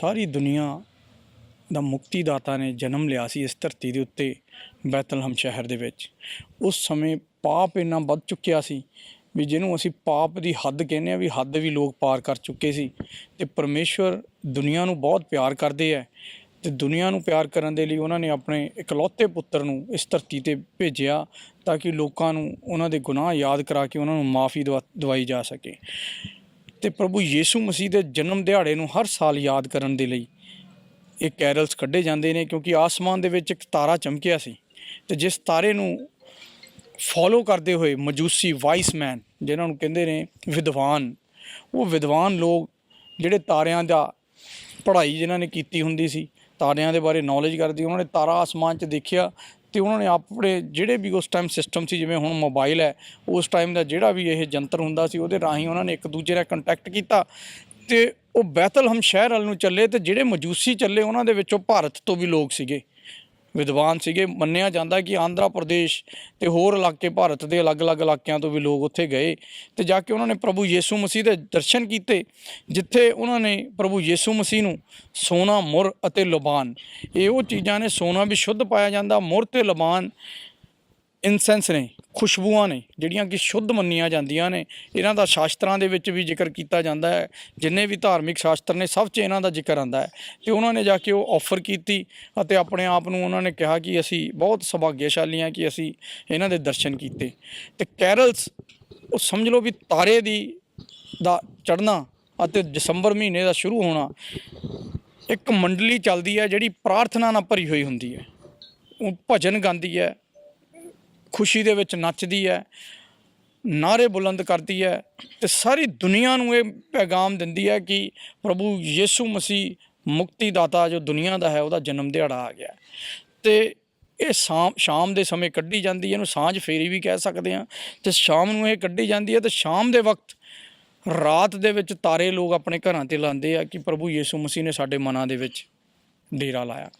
ਸਾਰੀ ਦੁਨੀਆ ਦਾ ਮੁਕਤੀ ਦਾਤਾ ਨੇ ਜਨਮ ਲਿਆ ਸੀ ਇਸ ਧਰਤੀ ਦੇ ਉੱਤੇ, ਬੈਤਲਹਮ ਸ਼ਹਿਰ ਦੇ ਵਿੱਚ। ਉਸ ਸਮੇਂ ਪਾਪ ਇੰਨਾ ਵੱਧ ਚੁੱਕਿਆ ਸੀ ਵੀ ਜਿਹਨੂੰ ਅਸੀਂ ਪਾਪ ਦੀ ਹੱਦ ਕਹਿੰਦੇ ਆ ਵੀ ਹੱਦ ਵੀ ਲੋਕ ਪਾਰ ਕਰ ਚੁੱਕੇ ਸੀ ਤੇ ਪਰਮੇਸ਼ਵਰ ਦੁਨੀਆ ਨੂੰ ਬਹੁਤ ਪਿਆਰ ਕਰਦੇ ਆ ਤੇ ਦੁਨੀਆ ਨੂੰ ਪਿਆਰ ਕਰਨ ਦੇ ਲਈ ਉਹਨਾਂ ਨੇ ਆਪਣੇ ਇਕਲੌਤੇ ਪੁੱਤਰ ਨੂੰ ਇਸ ਧਰਤੀ ਤੇ ਭੇਜਿਆ ਤਾਂ ਕਿ ਲੋਕਾਂ ਨੂੰ ਉਹਨਾਂ ਦੇ ਗੁਨਾਹ ਯਾਦ ਕਰਾ ਕੇ ਉਹਨਾਂ ਨੂੰ ਮਾਫੀ ਦਵਾਈ ਜਾ ਸਕੇ। ਤੇ ਪ੍ਰਭੂ ਯੀਸ਼ੂ ਮਸੀਹ ਦੇ ਜਨਮ ਦਿਹਾੜੇ ਨੂੰ ਹਰ ਸਾਲ ਯਾਦ ਕਰਨ ਦੇ ਲਈ ਇਹ ਕੈਰਲਸ ਕੱਢੇ ਜਾਂਦੇ ਨੇ, ਕਿਉਂਕਿ ਆਸਮਾਨ ਦੇ ਵਿੱਚ ਇੱਕ ਤਾਰਾ ਚਮਕਿਆ ਸੀ। ਤੇ ਜਿਸ ਤਾਰੇ ਨੂੰ ਫੋਲੋ ਕਰਦੇ ਹੋਏ ਮਜੂਸੀ ਵਾਈਸਮੈਨ ਜਿਨ੍ਹਾਂ ਨੂੰ ਕਹਿੰਦੇ ਨੇ ਵਿਦਵਾਨ, ਉਹ ਵਿਦਵਾਨ ਲੋਕ ਜਿਹੜੇ ਤਾਰਿਆਂ ਦਾ ਪੜ੍ਹਾਈ ਜਿਨ੍ਹਾਂ ਨੇ ਕੀਤੀ ਹੁੰਦੀ ਸੀ, ਤਾਰਿਆਂ ਦੇ ਬਾਰੇ ਨੌਲੇਜ ਕਰਦੀ, ਉਹਨਾਂ ਨੇ ਤਾਰਾ ਆਸਮਾਨ 'ਚ ਦੇਖਿਆ ਤੇ ਉਹਨਾਂ ਨੇ ਆਪਣੇ ਜਿਹੜੇ ਵੀ ਉਸ ਟਾਈਮ ਸਿਸਟਮ ਸੀ, ਜਿਵੇਂ ਹੁਣ ਮੋਬਾਈਲ ਹੈ, ਉਸ ਟਾਈਮ ਦਾ ਜਿਹੜਾ ਵੀ ਇਹ ਜੰਤਰ ਹੁੰਦਾ ਸੀ, ਉਹਦੇ ਰਾਹੀਂ ਉਹਨਾਂ ਨੇ ਇੱਕ ਦੂਜੇ ਨਾਲ ਕੰਟੈਕਟ ਕੀਤਾ ਤੇ ਉਹ ਬੈਤਲਹਮ ਸ਼ਹਿਰ ਵੱਲ ਨੂੰ ਚੱਲੇ ਤੇ ਜਿਹੜੇ ਮਜੂਸੀ ਚੱਲੇ, ਉਹਨਾਂ ਦੇ ਵਿੱਚੋਂ ਭਾਰਤ ਤੋਂ ਵੀ ਲੋਕ ਸੀਗੇ। ਵਿਦਵਾਨ ਸੀਗੇ, ਮੰਨਿਆ ਜਾਂਦਾ ਕਿ ਆਂਧਰਾ ਪ੍ਰਦੇਸ਼ ਤੇ ਹੋਰ ਇਲਾਕੇ ਭਾਰਤ ਦੇ ਅਲੱਗ-ਅਲੱਗ ਇਲਾਕਿਆਂ ਤੋਂ ਵੀ ਲੋਕ ਉੱਥੇ ਗਏ ਤੇ ਜਾ ਕੇ ਉਹਨਾਂ ਨੇ ਪ੍ਰਭੂ ਯੀਸ਼ੂ ਮਸੀਹ ਦੇ ਦਰਸ਼ਨ ਕੀਤੇ, ਜਿੱਥੇ ਉਹਨਾਂ ਨੇ ਪ੍ਰਭੂ ਯੀਸ਼ੂ ਮਸੀਹ ਨੂੰ ਸੋਨਾ, ਮੁਰ ਅਤੇ ਲਬਾਨ। ਇਹ ਉਹ ਚੀਜ਼ਾਂ ਨੇ, ਸੋਨਾ ਵੀ ਸ਼ੁੱਧ ਪਾਇਆ ਜਾਂਦਾ, ਮੁਰ ਤੇ ਲਬਾਨ ਇਨਸੈਂਸ ਨੇ। ਖੁਸ਼ਬੂਆਂ ਨੇ, ਜਿਹੜੀਆਂ ਕਿ ਸ਼ੁੱਧ ਮੰਨੀਆਂ ਜਾਂਦੀਆਂ ਨੇ। ਇਹਨਾਂ ਦਾ ਸ਼ਾਸਤਰਾਂ ਦੇ ਵਿੱਚ ਵੀ ਜ਼ਿਕਰ ਕੀਤਾ ਜਾਂਦਾ ਹੈ। ਜਿੰਨੇ ਵੀ ਧਾਰਮਿਕ ਸ਼ਾਸਤਰ ਨੇ, ਸਭ 'ਚ ਇਹਨਾਂ ਦਾ ਜ਼ਿਕਰ ਆਂਦਾ ਹੈ। ਤੇ ਉਹਨਾਂ ਨੇ ਜਾ ਕੇ ਉਹ ਆਫਰ ਕੀਤੀ ਅਤੇ ਆਪਣੇ ਆਪ ਨੂੰ ਉਹਨਾਂ ਨੇ ਕਿਹਾ ਕਿ ਅਸੀਂ ਬਹੁਤ ਸੁਭਾਗਿਆਸ਼ਾਲੀ ਹਾਂ ਕਿ ਅਸੀਂ ਇਹਨਾਂ ਦੇ ਦਰਸ਼ਨ ਕੀਤੇ। ਤੇ ਕੈਰਲਸ, ਉਹ ਸਮਝ ਲਓ ਵੀ ਤਾਰੇ ਦੀ, ਦਾ ਚੜ੍ਹਨਾ ਅਤੇ ਦਸੰਬਰ ਮਹੀਨੇ ਦਾ ਸ਼ੁਰੂ ਹੋਣਾ, ਇੱਕ ਮੰਡਲੀ ਚੱਲਦੀ ਹੈ ਜਿਹੜੀ ਪ੍ਰਾਰਥਨਾ ਨਾਲ ਭਰੀ ਹੋਈ ਹੁੰਦੀ ਹੈ। ਉਹ ਭਜਨ ਗਾਉਂਦੀ ਹੈ। ਖੁਸ਼ੀ ਦੇ ਵਿੱਚ ਨੱਚਦੀ ਹੈ ਨਾਰੇ ਬੁਲੰਦ ਕਰਦੀ ਹੈ ਤੇ ਸਾਰੀ ਦੁਨੀਆ ਨੂੰ ਇਹ ਪੈਗਾਮ ਦਿੰਦੀ ਹੈ ਕਿ ਪ੍ਰਭੂ ਯੀਸ਼ੂ ਮਸੀਹ ਮੁਕਤੀ ਦਾਤਾ ਜੋ ਦੁਨੀਆ ਦਾ ਹੈ, ਉਹਦਾ ਜਨਮ ਦਿਹਾੜਾ ਆ ਗਿਆ। ਤੇ ਇਹ ਸ਼ਾਮ ਸ਼ਾਮ ਦੇ ਸਮੇਂ ਕੱਢੀ ਜਾਂਦੀ ਹੈ, ਇਹਨੂੰ ਸਾਂਝ ਫੇਰੀ ਵੀ ਕਹਿ ਸਕਦੇ ਆ ਤੇ ਸ਼ਾਮ ਨੂੰ ਇਹ ਕੱਢੀ ਜਾਂਦੀ ਹੈ ਤੇ ਸ਼ਾਮ ਦੇ ਵਕਤ ਰਾਤ ਦੇ ਵਿੱਚ ਤਾਰੇ ਲੋਕ ਆਪਣੇ ਘਰਾਂ ਤੇ ਲਾਉਂਦੇ ਆ ਕਿ ਪ੍ਰਭੂ ਯੀਸ਼ੂ ਮਸੀਹ ਨੇ ਸਾਡੇ ਮਨਾਂ ਦੇ ਵਿੱਚ ਡੇਰਾ ਲਾਇਆ।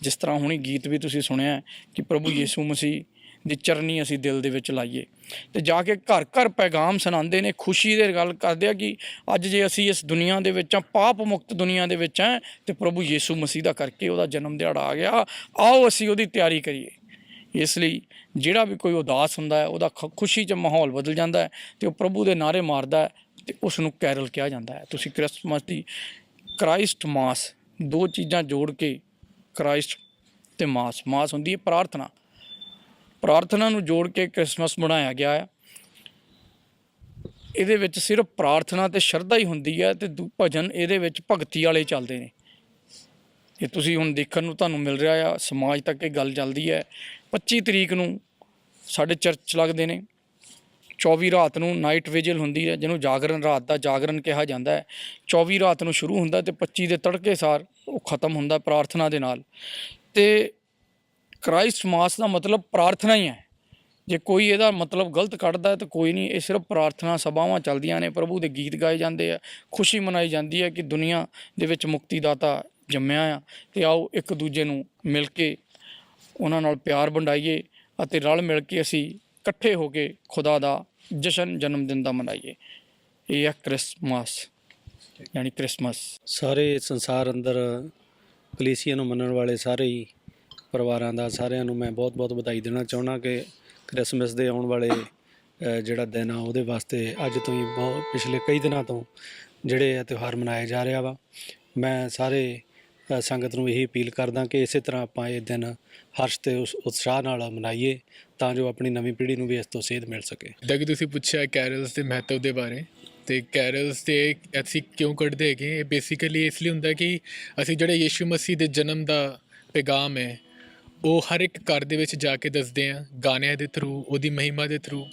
ਜਿਸ ਤਰ੍ਹਾਂ ਹੁਣੀ ਗੀਤ ਵੀ ਤੁਸੀਂ ਸੁਣਿਆ ਕਿ ਪ੍ਰਭੂ ਯੀਸ਼ੂ ਮਸੀਹ ਦੀ ਚਰਨੀ ਅਸੀਂ ਦਿਲ ਦੇ ਵਿੱਚ ਲਾਈਏ। ਤੇ ਜਾ ਕੇ ਘਰ ਘਰ ਪੈਗਾਮ ਸੁਣਾਉਂਦੇ ਨੇ, ਖੁਸ਼ੀ ਦੇ ਗੱਲ ਕਰਦੇ ਆ ਕਿ ਅੱਜ ਜੇ ਅਸੀਂ ਇਸ ਦੁਨੀਆ ਦੇ ਵਿੱਚ ਆ, ਪਾਪ ਮੁਕਤ ਦੁਨੀਆ ਦੇ ਵਿੱਚ ਆ, ਤੇ ਪ੍ਰਭੂ ਯੀਸ਼ੂ ਮਸੀਹ ਦਾ ਕਰਕੇ ਉਹਦਾ ਜਨਮ ਦਿਹਾੜਾ ਆ ਗਿਆ। ਆਓ ਅਸੀਂ ਉਹਦੀ ਤਿਆਰੀ ਕਰੀਏ। ਇਸ ਲਈ ਜਿਹੜਾ ਵੀ ਕੋਈ ਉਦਾਸ ਹੁੰਦਾ ਹੈ, ਉਹਦਾ ਖ- ਖੁਸ਼ੀ 'ਚ ਮਾਹੌਲ ਬਦਲ ਜਾਂਦਾ ਹੈ ਤੇ ਉਹ ਪ੍ਰਭੂ ਦੇ ਨਾਰੇ ਮਾਰਦਾ ਹੈ ਤੇ ਉਸ ਨੂੰ ਕੈਰਲ ਕਿਹਾ ਜਾਂਦਾ ਹੈ। ਤੁਸੀਂ ਕ੍ਰਿਸਮਸ ਦੀ, ਕ੍ਰਾਈਸਟ ਮਾਸ ਦੋ ਚੀਜ਼ਾਂ ਜੋੜ ਕੇ ਕ੍ਰਾਈਸਟ ਤੇ ਮਾਸ ਮਾਸ ਹੁੰਦੀ ਹੈ ਪ੍ਰਾਰਥਨਾ। ਪ੍ਰਾਰਥਨਾ ਨੂੰ ਜੋੜ ਕੇ ਕ੍ਰਿਸਮਸ ਬਣਾਇਆ ਗਿਆ ਹੈ ਇਹਦੇ ਵਿੱਚ ਸਿਰਫ ਪ੍ਰਾਰਥਨਾ ਤੇ ਸ਼ਰਧਾ ਹੀ ਹੁੰਦੀ ਹੈ ਤੇ ਦੂ- ਭਜਨ ਇਹਦੇ ਵਿੱਚ ਭਗਤੀ ਵਾਲੇ ਚੱਲਦੇ ਨੇ। ਇਹ ਤੁਸੀਂ ਹੁਣ ਦੇਖਣ ਨੂੰ ਤੁਹਾਨੂੰ ਮਿਲ ਰਿਹਾ ਆ, ਸਮਾਜ ਤੱਕ ਇਹ ਗੱਲ ਚੱਲਦੀ ਹੈ 25 ਤਰੀਕ ਨੂੰ ਸਾਡੇ ਚਰਚ ਲੱਗਦੇ ਨੇ। 24 ਰਾਤ ਨੂੰ ਨਾਈਟ ਵਿਜਲ ਹੁੰਦੀ ਹੈ ਜਿਹਨੂੰ ਜਾਗਰਣ ਰਾਤ ਦਾ ਜਾਗਰਣ ਕਿਹਾ ਜਾਂਦਾ ਹੈ। 24 ਰਾਤ ਨੂੰ ਸ਼ੁਰੂ ਹੁੰਦਾ ਤੇ 25 ਦੇ ਤੜਕੇ ਸਾਰ ਉਹ ਖਤਮ ਹੁੰਦਾ ਪ੍ਰਾਰਥਨਾ ਦੇ ਨਾਲ। ਤੇ ਕ੍ਰਾਈਸਟ ਮਾਸ ਦਾ ਮਤਲਬ ਪ੍ਰਾਰਥਨਾ ਹੀ ਹੈ। ਜੇ ਕੋਈ ਇਹਦਾ ਮਤਲਬ ਗਲਤ ਕੱਢਦਾ ਤਾਂ ਕੋਈ ਨਹੀਂ, ਇਹ ਸਿਰਫ ਪ੍ਰਾਰਥਨਾ ਸਭਾਵਾਂ ਚੱਲਦੀਆਂ ਨੇ, ਪ੍ਰਭੂ ਦੇ ਗੀਤ ਗਾਏ ਜਾਂਦੇ ਆ, ਖੁਸ਼ੀ ਮਨਾਈ ਜਾਂਦੀ ਹੈ ਕਿ ਦੁਨੀਆ ਦੇ ਵਿੱਚ ਮੁਕਤੀ ਦਾਤਾ ਜੰਮਿਆ ਆ ਤੇ ਆਓ ਇੱਕ ਦੂਜੇ ਨੂੰ ਮਿਲ ਕੇ ਉਹਨਾਂ ਨਾਲ ਪਿਆਰ ਵੰਡਾਈਏ ਅਤੇ ਰਲ ਮਿਲ ਕੇ ਅਸੀਂ ਇਕੱਠੇ ਹੋ ਕੇ ਖੁਦਾ ਦਾ ਜਸ਼ਨ ਜਨਮ ਦਿਨ ਦਾ ਮਨਾਈਏ। ਇਹ ਹੈ ਕ੍ਰਿਸਮਸ, ਯਾਨੀ ਕ੍ਰਿਸਮਸ। ਸਾਰੇ ਸੰਸਾਰ ਅੰਦਰ ਕਲੀਸੀਆ ਨੂੰ ਮੰਨਣ ਵਾਲੇ ਸਾਰੇ ਹੀ ਪਰਿਵਾਰਾਂ ਦਾ ਸਾਰਿਆਂ ਨੂੰ ਮੈਂ ਬਹੁਤ-ਬਹੁਤ ਵਧਾਈ ਦੇਣਾ ਚਾਹੁੰਦਾ ਕਿ ਕ੍ਰਿਸਮਸ ਦੇ ਆਉਣ ਵਾਲੇ ਜਿਹੜਾ ਦਿਨ ਆ ਉਹਦੇ ਵਾਸਤੇ ਅੱਜ ਤੋਂ ਹੀ ਬਹੁਤ ਪਿਛਲੇ ਕਈ ਦਿਨਾਂ ਤੋਂ ਜਿਹੜੇ ਇਹ ਤਿਉਹਾਰ ਮਨਾਇਆ ਜਾ ਰਿਹਾ ਵਾ। ਮੈਂ ਸਾਰੇ ਸੰਗਤ ਨੂੰ ਇਹੀ ਅਪੀਲ ਕਰਦਾ ਕਿ ਇਸੇ ਤਰ੍ਹਾਂ ਆਪਾਂ ਇਹ ਦਿਨ ਹਰਸ਼ ਤੇ ਉਤਸ਼ਾਹ ਨਾਲ ਮਨਾਈਏ ਤਾਂ ਜੋ ਆਪਣੀ ਨਵੀਂ ਪੀੜ੍ਹੀ ਨੂੰ ਵੀ ਇਸ ਤੋਂ ਸੇਧ ਮਿਲ ਸਕੇ। ਜਿੱਦਾਂ ਕਿ ਤੁਸੀਂ ਪੁੱਛਿਆ ਕੈਰਲਸ ਦੇ ਮਹੱਤਵ ਦੇ ਬਾਰੇ, ਤੇ ਕੈਰਲਸ ਤੇ ਅਸੀਂ ਕਿਉਂ ਕੱਢਦੇ ਹੈਗੇ? ਇਹ ਬੇਸਿਕਲੀ ਇਸ ਲਈ ਹੁੰਦਾ ਕਿ ਅਸੀਂ ਜਿਹੜੇ ਯੀਸ਼ੂ ਮਸੀਹ ਦੇ ਜਨਮ ਦਾ ਪੈਗਾਮ ਹੈ ਉਹ ਹਰ ਇੱਕ ਘਰ ਦੇ ਵਿੱਚ ਜਾ ਕੇ ਦੱਸਦੇ ਆ, ਗਾਣਿਆਂ ਦੇ ਥਰੂ ਉਹਦੀ ਮਹਿਮਾ ਦੇ ਥਰੂ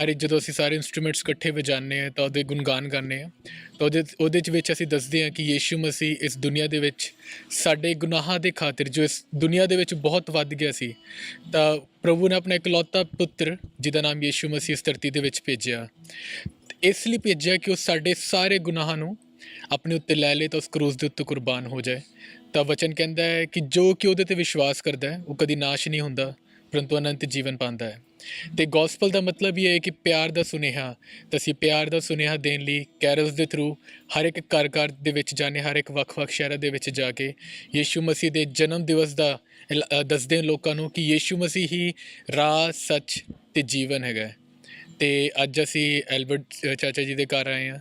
ਹਰ ਇੱਕ ਜਦੋਂ ਅਸੀਂ ਸਾਰੇ ਇਨਸਟਰੂਮੈਂਟਸ ਇਕੱਠੇ ਵਜਾਉਂਦੇ ਆ, ਤਾਂ ਉਹਦੇ ਗੁਣਗਾਨ ਕਰਨੇ ਆ। ਤਾਂ ਉਹਦੇ ਉਹਦੇ ਚ ਵਿੱਚ ਅਸੀਂ ਦੱਸਦੇ ਆ ਕਿ ਯੀਸ਼ੂ ਮਸੀਹ ਇਸ ਦੁਨੀਆ ਦੇ ਵਿੱਚ ਸਾਡੇ ਗੁਨਾਹਾਂ ਦੇ ਖਾਤਰ, ਜੋ ਇਸ ਦੁਨੀਆ ਦੇ ਵਿੱਚ ਬਹੁਤ ਵੱਧ ਗਿਆ ਸੀ, ਤਾਂ ਪ੍ਰਭੂ ਨੇ ਆਪਣਾ ਇਕਲੌਤਾ ਪੁੱਤਰ, ਜਿਹਦਾ ਨਾਮ ਯੀਸ਼ੂ ਮਸੀਹ ਇਸ ਧਰਤੀ ਦੇ ਵਿੱਚ ਭੇਜਿਆ। ਇਸ ਲਈ ਭੇਜਿਆ ਕਿ ਉਹ ਸਾਡੇ ਸਾਰੇ ਗੁਨਾਹਾਂ ਨੂੰ ਆਪਣੇ ਉੱਤੇ ਲੈ ਲੇ, ਤਾਂ ਉਸ ਕਰੂਜ਼ ਦੇ ਉੱਤੇ ਕੁਰਬਾਨ ਹੋ ਜਾਏ। ਤਾਂ ਵਚਨ ਕਹਿੰਦਾ ਹੈ ਕਿ ਜੋ ਕਿ ਉਹਦੇ ਤੇ ਵਿਸ਼ਵਾਸ ਕਰਦਾ ਹੈ, ਉਹ ਕਦੀ ਨਾਸ਼ ਨਹੀਂ ਹੁੰਦਾ, ਪਰੰਤੂ ਅਨੰਤ ਜੀਵਨ ਪਾਉਂਦਾ ਹੈ ਤੇ ਗੋਸਪਲ ਦਾ ਮਤਲਬ ਇਹ ਹੈ ਕਿ ਪਿਆਰ ਦਾ ਸੁਨੇਹਾ, ਤਾਂ ਅਸੀਂ ਪਿਆਰ ਦਾ ਸੁਨੇਹਾ ਦੇਣ ਲਈ ਕੈਰਲਸ ਦੇ ਥਰੂ ਹਰ ਇੱਕ ਘਰ ਘਰ ਦੇ ਵਿੱਚ ਜਾਣੇ ਹਰ ਇੱਕ ਵੱਖ-ਵੱਖ ਸ਼ਹਿਰਾਂ ਦੇ ਵਿੱਚ ਜਾ ਕੇ ਯੀਸ਼ੂ ਮਸੀਹ ਦੇ ਜਨਮ ਦਿਵਸ ਦਾ ਦੱਸਦੇ ਲੋਕਾਂ ਨੂੰ ਕਿ ਯੀਸ਼ੂ ਮਸੀਹ ਹੀ ਰਾਹ, ਸੱਚ ਤੇ ਜੀਵਨ ਹੈਗਾ ਹੈ। ਤੇ ਅੱਜ ਅਸੀਂ ਐਲਬਰਟ ਚਾਚਾ ਜੀ ਦੇ ਘਰ ਆਏ ਹਾਂ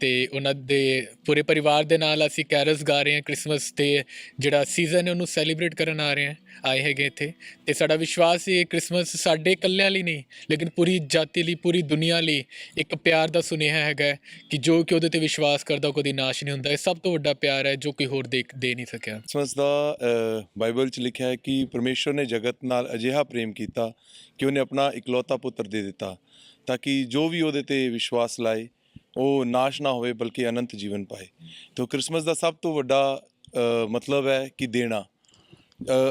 ਤੇ ਉਹਨਾਂ ਦੇ ਪੂਰੇ ਪਰਿਵਾਰ ਦੇ ਨਾਲ ਅਸੀਂ ਕੈਰਲਸ ਗਾ ਰਹੇ ਹਾਂ ਕ੍ਰਿਸਮਸ ਤੇ, ਜਿਹੜਾ ਸੀਜ਼ਨ ਹੈ ਉਹਨੂੰ ਸੈਲੀਬ੍ਰੇਟ ਕਰਨ ਆ ਰਹੇ ਹਾਂ, ਆਏ ਹੈਗੇ ਇੱਥੇ। ਤੇ ਸਾਡਾ ਵਿਸ਼ਵਾਸ ਹੈ ਕ੍ਰਿਸਮਸ ਸਾਡੇ ਇਕੱਲਿਆਂ ਲਈ ਨਹੀਂ, ਲੇਕਿਨ ਪੂਰੀ ਜਾਤੀ ਲਈ, ਪੂਰੀ ਦੁਨੀਆ ਲਈ ਇੱਕ ਪਿਆਰ ਦਾ ਸੁਨੇਹਾ ਹੈਗਾ ਕਿ ਜੋ ਕਿ ਉਹਦੇ ਤੇ ਵਿਸ਼ਵਾਸ ਕਰਦਾ, ਉਹ ਕਦੀ ਨਾਸ਼ ਨਹੀਂ ਹੁੰਦਾ। ਇਹ ਸਭ ਤੋਂ ਵੱਡਾ ਪਿਆਰ ਹੈ ਜੋ ਕੋਈ ਹੋਰ ਦੇ ਦੇ ਨਹੀਂ ਸਕਿਆ। ਕ੍ਰਿਸਮਸ ਦਾ ਬਾਈਬਲ 'ਚ ਲਿਖਿਆ ਹੈ ਕਿ ਪਰਮੇਸ਼ਵਰ ਨੇ ਜਗਤ ਨਾਲ ਅਜਿਹਾ ਪ੍ਰੇਮ ਕੀਤਾ ਕਿ ਉਹਨੇ ਆਪਣਾ ਇਕਲੌਤਾ ਪੁੱਤਰ ਦੇ ਦਿੱਤਾ, ਤਾਂ ਕਿ ਜੋ ਵੀ ਉਹਦੇ ਤੇ ਵਿਸ਼ਵਾਸ ਲਾਏ ਉਹ ਨਾਸ਼ ਨਾ ਹੋਵੇ, ਬਲਕਿ ਅਨੰਤ ਜੀਵਨ ਪਾਏ। ਤੇ ਕ੍ਰਿਸਮਸ ਦਾ ਸਭ ਤੋਂ ਵੱਡਾ ਮਤਲਬ ਹੈ ਕਿ ਦੇਣਾ।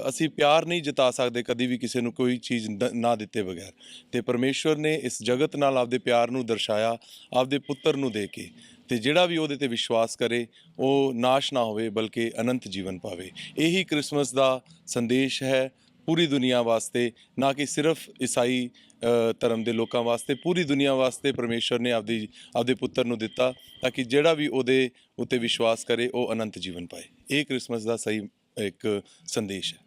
ਅਸੀਂ ਪਿਆਰ ਨਹੀਂ ਜਤਾ ਸਕਦੇ ਕਦੀ ਵੀ ਕਿਸੇ ਨੂੰ ਕੋਈ ਚੀਜ਼ ਨਾ ਦਿੱਤੇ ਬਗੈਰ। ਤੇ ਪਰਮੇਸ਼ਵਰ ਨੇ ਇਸ ਜਗਤ ਨਾਲ ਆਪਦੇ ਪਿਆਰ ਨੂੰ ਦਰਸਾਇਆ, ਆਪਦੇ ਪੁੱਤਰ ਨੂੰ ਦੇ ਕੇ। ਤੇ ਜਿਹੜਾ ਵੀ ਉਹਦੇ ਤੇ ਵਿਸ਼ਵਾਸ ਕਰੇ, ਉਹ ਨਾਸ਼ ਨਾ ਹੋਵੇ, ਬਲਕਿ ਅਨੰਤ ਜੀਵਨ ਪਾਵੇ। ਇਹੀ ਕ੍ਰਿਸਮਸ ਦਾ ਸੰਦੇਸ਼ ਹੈ। ਪੂਰੀ ਦੁਨੀਆ ਵਾਸਤੇ, ਨਾ ਕਿ ਸਿਰਫ ਈਸਾਈ ਧਰਮ ਦੇ ਲੋਕਾਂ ਵਾਸਤੇ, ਪੂਰੀ ਦੁਨੀਆ ਵਾਸਤੇ ਪਰਮੇਸ਼ਵਰ ਨੇ ਆਪਦੀ, ਆਪਦੇ ਪੁੱਤਰ ਨੂੰ ਦਿੱਤਾ ਤਾਂ ਕਿ ਜਿਹੜਾ ਵੀ ਉਹਦੇ ਉੱਤੇ ਵਿਸ਼ਵਾਸ ਕਰੇ, ਉਹ ਅਨੰਤ ਜੀਵਨ ਪਾਏ। ਇਹ ਕ੍ਰਿਸਮਸ ਦਾ ਸਹੀ ਇੱਕ ਸੰਦੇਸ਼ ਹੈ।